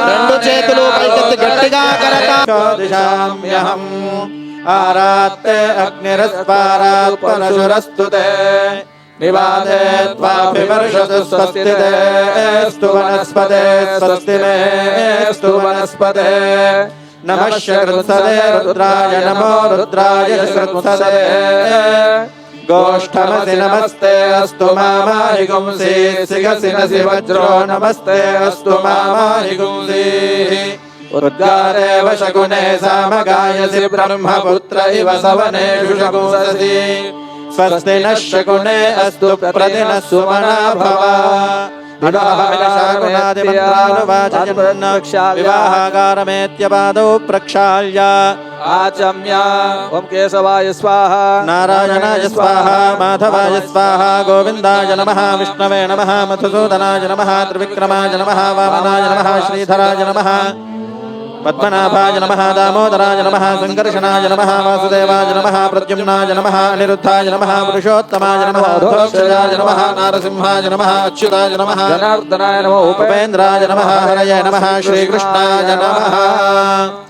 రెండు చేతులు పైకెత్తి గట్టిగా కరకాదిశామ్యహం ఆరాత్తే అగ్నిరస్పారాత్ పరశురస్తు తే నివాదే త్వాభిమర్షతు స్వస్తి స్తు వనస్పతే స్వస్తి స్తు వనస్పతే నమః శృత్సదే రుద్రాయ నమో రుద్రాయ శృత్సదే गोष्ठमसि नमस्ते अस्तु मामाहि गुंसि सिगसि नसि वज्रो नमस्ते अस्तु मामाहि गुंसि उद्गारेव शकुने सामगायसि ब्रह्मपुत्र इव सवनेषु शकुंससि स्वस्ति नः शकुने अस्तु प्रतिनः सुमना भव। विवाहाकारमेत्यपादौ प्रक्षाल्य। आचम्य ओम केशवाय स्वाहा नारायणाय स्वाहा माधवाय स्वाहा गोविन्दाय नमः विष्णवे नमः मधुसूदनाय नमः त्रिविक्रमाय नमः वामनाय नमः श्रीधराय नमः पद्मनाभाय नमः दामोदराय नमः सङ्कर्षणाय नमः वासुदेवाय नमः प्रद्युम्नाय नमः अनिरुद्धाय नमः पुरुषोत्तमाय नमः अधोक्षजाय नमः नारसिंहाय नमः अच्युताय नमः जनार्दनाय नमो उपेन्द्र उपेन्द्राय नमः हरये नमः श्रीकृष्णाय नमः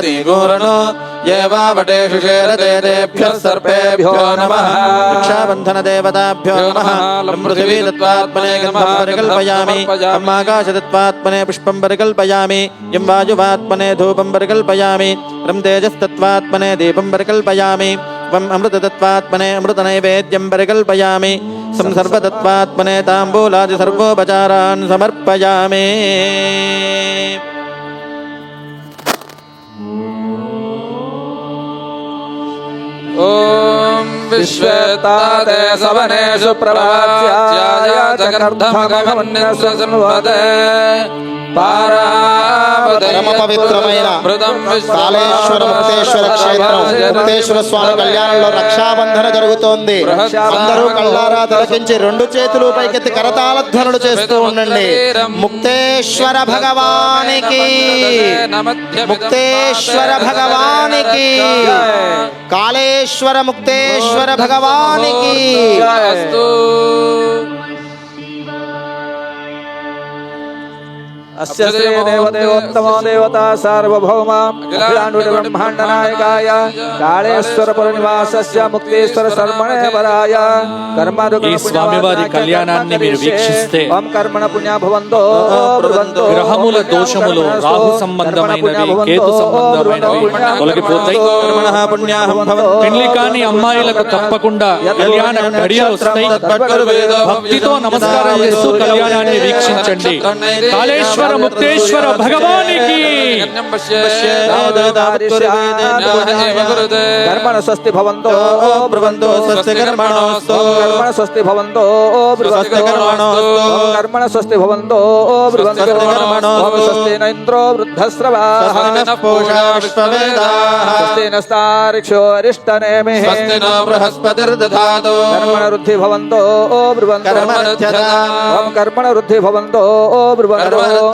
शेरते तेभ्यः सर्पेभ्यो नमः रक्षाबन्धनदेवताभ्यो नमः लं पृथिवी दत्त्वात्मने गन्धं परिकल्पयामि अम् आकाशदत्त्वात्मने पुष्पं परिकल्पयामि यं वायुवात्मने धूपं परिकल्पयामि रं तेजस्तत्त्वात्मने दीपं परिकल्पयामि त्वम् अमृततत्त्वात्मने अमृतनैवेद्यं परिकल्पयामि संसर्वतत्त्वात्मने ताम्बूलादि सर्वोपचारान् समर्पयामि Oh. विश्वेताते सवनेषु प्रभात्याय जगर्धमगमन्यसंवदे పవిత్రమైన కాళేశ్వర ముక్తేశ్వర క్షేత్రం ముక్తేశ్వర స్వామి కళ్యాణంలో రక్షాబంధన జరుగుతోంది అందరూ కళ్ళారా తిలకించి రెండు చేతులు పైకెత్తి కరతాళ ధ్వనులు చేస్తూ ఉండండి ముక్తేశ్వర భగవానికి ముక్తేశ్వర భగవానికి కాళేశ్వర ముక్తేశ్వర भगवान की। అస్య శ్రీ దేవదేవోత్తమో దేవత సార్వభౌమ అఖిలాండు బ్రహ్మాండ నాయకాయ కాళేశ్వర పురనివాసస్య ముక్తేశ్వర శర్మణే వరాయ కర్మరుగ స్వామివారి కళ్యాణాన్ని మీరు వీక్షిస్తే ఓం కర్మణ పుణ్య భవంతో భవంతో గ్రహముల దోషములు రాహు సంబంధమైనవి కేతు సంబంధమైనవి తొలగిపోతాయి కర్మణ పుణ్యాహం భవంతో పెళ్ళి కాని అమ్మాయిలకు తప్పకుండా కళ్యాణ గడియలు వస్తాయి భక్తితో నమస్కారం చేస్తూ కళ్యాణాన్ని వీక్షించండి కాళేశ్వర वीरेश्वर मुक्तेश्वर भगवान की स्वस्ति भवन्तो ब्रुवन्तो स्वस्ति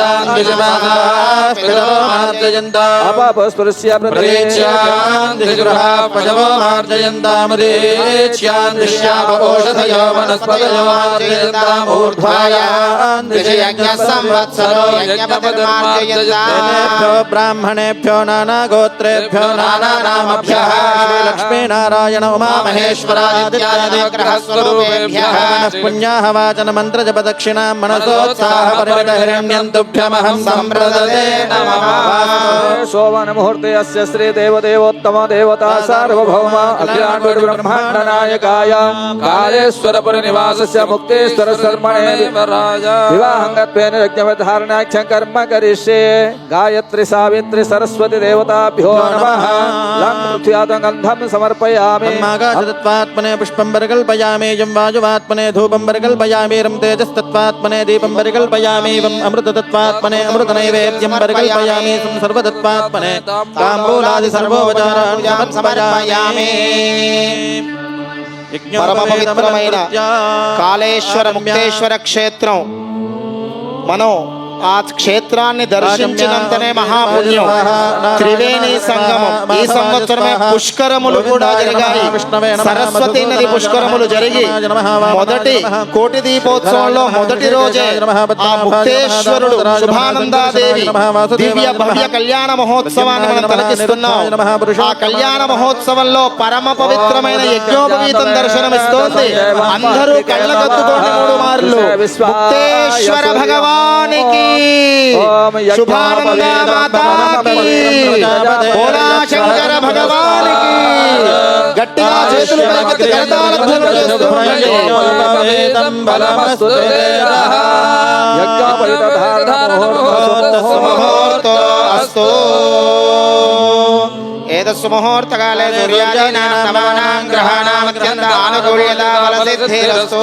వృద్ధ్యతాం వృద్ధి సమృద్ధి ప్రాచ్యాది దేవార్తిలో మార్జయతాం దక్షిణాయ ప్రేచ్యాన్ పితరో మార్జయంతా అపస్పృశ్య ప్రేచ్యాన్ దిశురః పశవో మార్జయంతాముదేచ్యాన్ దిశ్యామ ఓషధయో వనస్పతయో మార్జయంతాం ఊర్ధ్వాయాన్ యజ్ఞ సంవత్సరో జనేభ్యో బ్రాహ్మణేభ్యో నానాగోత్రేభ్యో నానానామభ్యः శ్రీలక్ష్మీనారాయణ ఉమామహేశ్వరాదిత్యాదిగ్రహస్వరూపేభ్యः పుణ్యాహ వాచన మంత్రజపదక్షిణాం మనసోత్సాహ పరిమిత హిరణ్యం तेभ्यमहं सम्प्रददे नमः। सोमनमुहूर्ते अस्य श्रीदेवदेवोत्तमदेवता सार्वभौम अखिलाण्डुर्ब्रह्माण्डनायकाय कालेश्वरपुरनिवासस्य मुक्तेश्वरशर्मणे विवाहङ्गत्वेन यज्ञवधारणाख्यं कर्म करिष्ये। गायत्री सावित्री सरस्वती देवताभ्यो नमः। लं पृथ्व्यादगन्धं समर्पयामि। आकाशतत्त्वात्मने पुष्पं परिकल्पयामि। यं वायुवात्मने धूपं परिकल्पयामि। रं दीपं परिकल्पयामि। एवम् अमृततत्त्वा ధూపం పరికల్పయామి రం తేజస్తత్వాత్మనే దీపం పరికల్పయామి వం అమృతతత్వాత్మనే అమృతనైవేద్యం పరికల్పయామి సం సర్వతత్వాత్మనే తాంబూలాది సర్వోపచారాణ్యం సమర్పయామి పరమ పవిత్రమైన కాళేశ్వర ముక్తేశ్వర క్షేత్రం మనం ఆ క్షేత్రాన్ని దర్శించినంతనే మహాపుణ్యం. త్రివేణి సంగమం. ఈ సంవత్సరమే పుష్కరములు కూడా జరిగాయి. సరస్వతి నది పుష్కరములు జరిగి మొదటి కోటి దీపోత్సవంలో మొదటి రోజే ఆ ముక్తేశ్వరుడు శుభానందాదేవి దివ్య భవ్య కళ్యాణ మహోత్సవాన్ని మనం తలకిస్తున్నాం. ఆ కళ్యాణ మహోత్సవంలో పరమ పవిత్రమైన యజ్ఞోపవీతం దర్శనమిస్తోంది. అందరూ కళ్ళగద్దుకోండి మూడు మార్లు. ముక్తేశ్వర భగవానికి की। शुभानंदा माता की। भोला शंकर भगवान की। गट्टिका क्षेत्र में मत करता लक्ष्मण बलमस्तु यज्ञ परिधारण मुहूर्त अस्तु एतस्मुहूर्तकाले सूर्यादीनां समानां ग्रहाणामत्यन्त आनुकूल्यता बलसिद्धिरस्तु।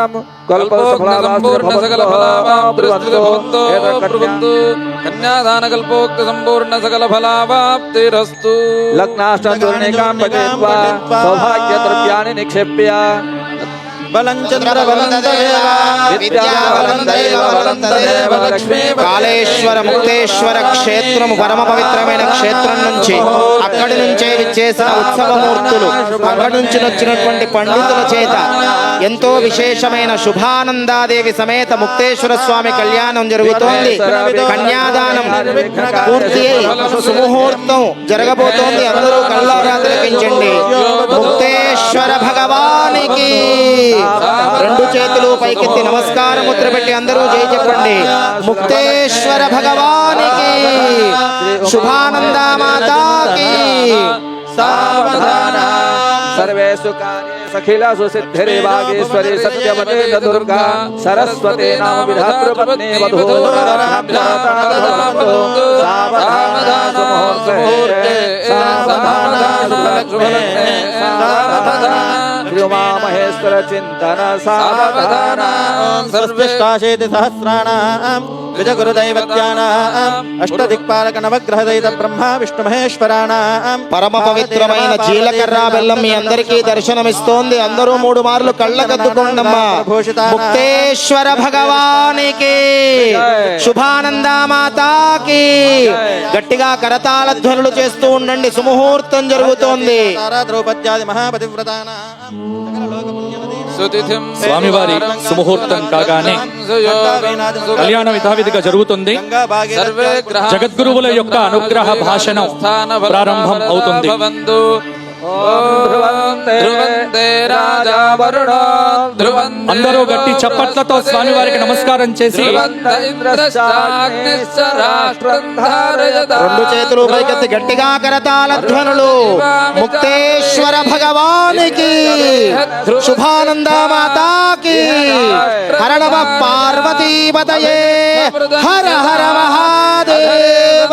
దానం కన్యాదాన కల్పోక్త సంపూర్ణ సకల ఫలావాప్తిరస్తు లగ్నాష్టూర్ణికాం పఠిత్వా సౌభాగ్య ద్రవ్యాన్ని నిక్షేప్య కాళేశ్వర ముక్తేశ్వర క్షేత్రము పరమ పవిత్రమైన క్షేత్రం నుంచి అక్కడి నుంచే విచ్చేసిన ఉత్సవమూర్తులు అక్కడి నుంచి వచ్చినటువంటి పండితుల చేత ఎంతో విశేషమైన శుభానందాదేవి సమేత ముక్తేశ్వర స్వామి కళ్యాణం జరుగుతోంది. కన్యాదానం పూర్తి అయి సుముహూర్తం జరగబోతోంది. అందరూ కళ్ళారా తిలకించండి ముక్తేశ్వర భగవానికి రెండు చేతులు పైకెత్తి నమస్కార ముద్ర పెట్టి అందరూ జై చెప్పండి. ముక్తేశ్వర భగవానికి శుభానంద మాతాకి సావధాన. సర్వేషు కార్యేషు అఖిలాసు సిద్ధిరే వాగేశ్వరి సత్యవతే దుర్గా సరస్వతే నామ విధాతృపత్నే సావధాన. సర్వేష్టాశేతి సహస్రాణాం విజగురుదైవత్యానాం అష్టదిక్పాలక నవగ్రహ దైత బ్రహ్మ విష్ణు మహేశ్వరాణాం పరమ పవిత్రమైన జీలకర్ర బెల్లం మీ అందరికీ దర్శనమిస్తోంది. అందరూ మూడు మార్లు కళ్ళకద్దుకోండమ్మా ముక్తేశ్వర భగవానికి శుభానంద మాతాకి గట్టిగా కరతాళ ధ్వనులు చేస్తూ ఉండండి. సుముహూర్తం జరుగుతోంది. ద్రౌపద్యాది మహాపతివ్రతానాం. స్వామివారి సుముహూర్తం కాగానే కళ్యాణం యథావిధిగా జరుగుతుంది. జగద్గురువుల యొక్క అనుగ్రహ భాషణం ప్రారంభం అవుతుంది. అందరూ గట్టి చప్పట్లతో స్వామివారికి నమస్కారం చేసి రెండు చేతులు పైకెత్తి గట్టిగా కరతాళ ధ్వనులు. ముక్తేశ్వర భగవానికి. శుభానంద మాతాకి. హర నమ పార్వతీ పార్వతీపతయే. హర హర మహాదేవ.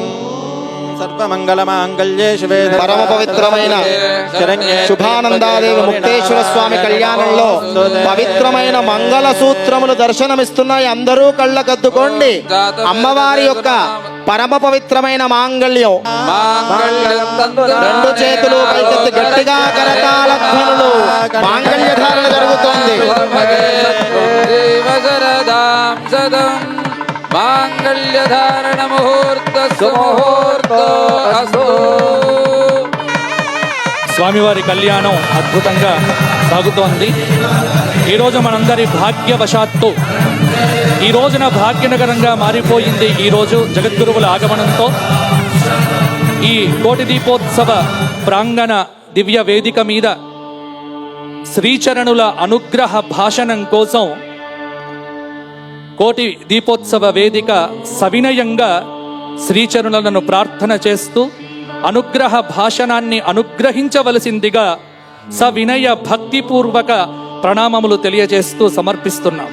సర్వమంగళమాంగళ్యే శివే పరమ పవిత్రమైన శుభానందాదేవి ముక్తేశ్వర స్వామి కళ్యాణంలో పవిత్రమైన మంగళ సూత్రములు దర్శనమిస్తున్నాయి. అందరూ కళ్ళకద్దుకోండి. అమ్మవారి యొక్క పరమ పవిత్రమైన మాంగళ్యం. రెండు చేతులు పైకెత్తి గట్టిగా కరతాళ ధ్వనులు మాంగళ్య ధారణ జరుగుతోంది మాంగళ్యధారణ ముహూర్త సుముహూర్తో స్వామివారి కళ్యాణం అద్భుతంగా సాగుతోంది. ఈరోజు మనందరి భాగ్యవశాత్తు ఈ రోజున భాగ్యనగరంగా మారిపోయింది ఈరోజు జగద్గురువుల ఆగమనంతో. ఈ కోటి దీపోత్సవ ప్రాంగణ దివ్య వేదిక మీద శ్రీచరణుల అనుగ్రహ భాషణం కోసం కోటి దీపోత్సవ వేదిక సవినయంగా శ్రీచరులను ప్రార్థన చేస్తూ అనుగ్రహ భాషణాన్ని అనుగ్రహించవలసిందిగా సవినయ భక్తిపూర్వక ప్రణామములు తెలియజేస్తూ సమర్పిస్తున్నాం.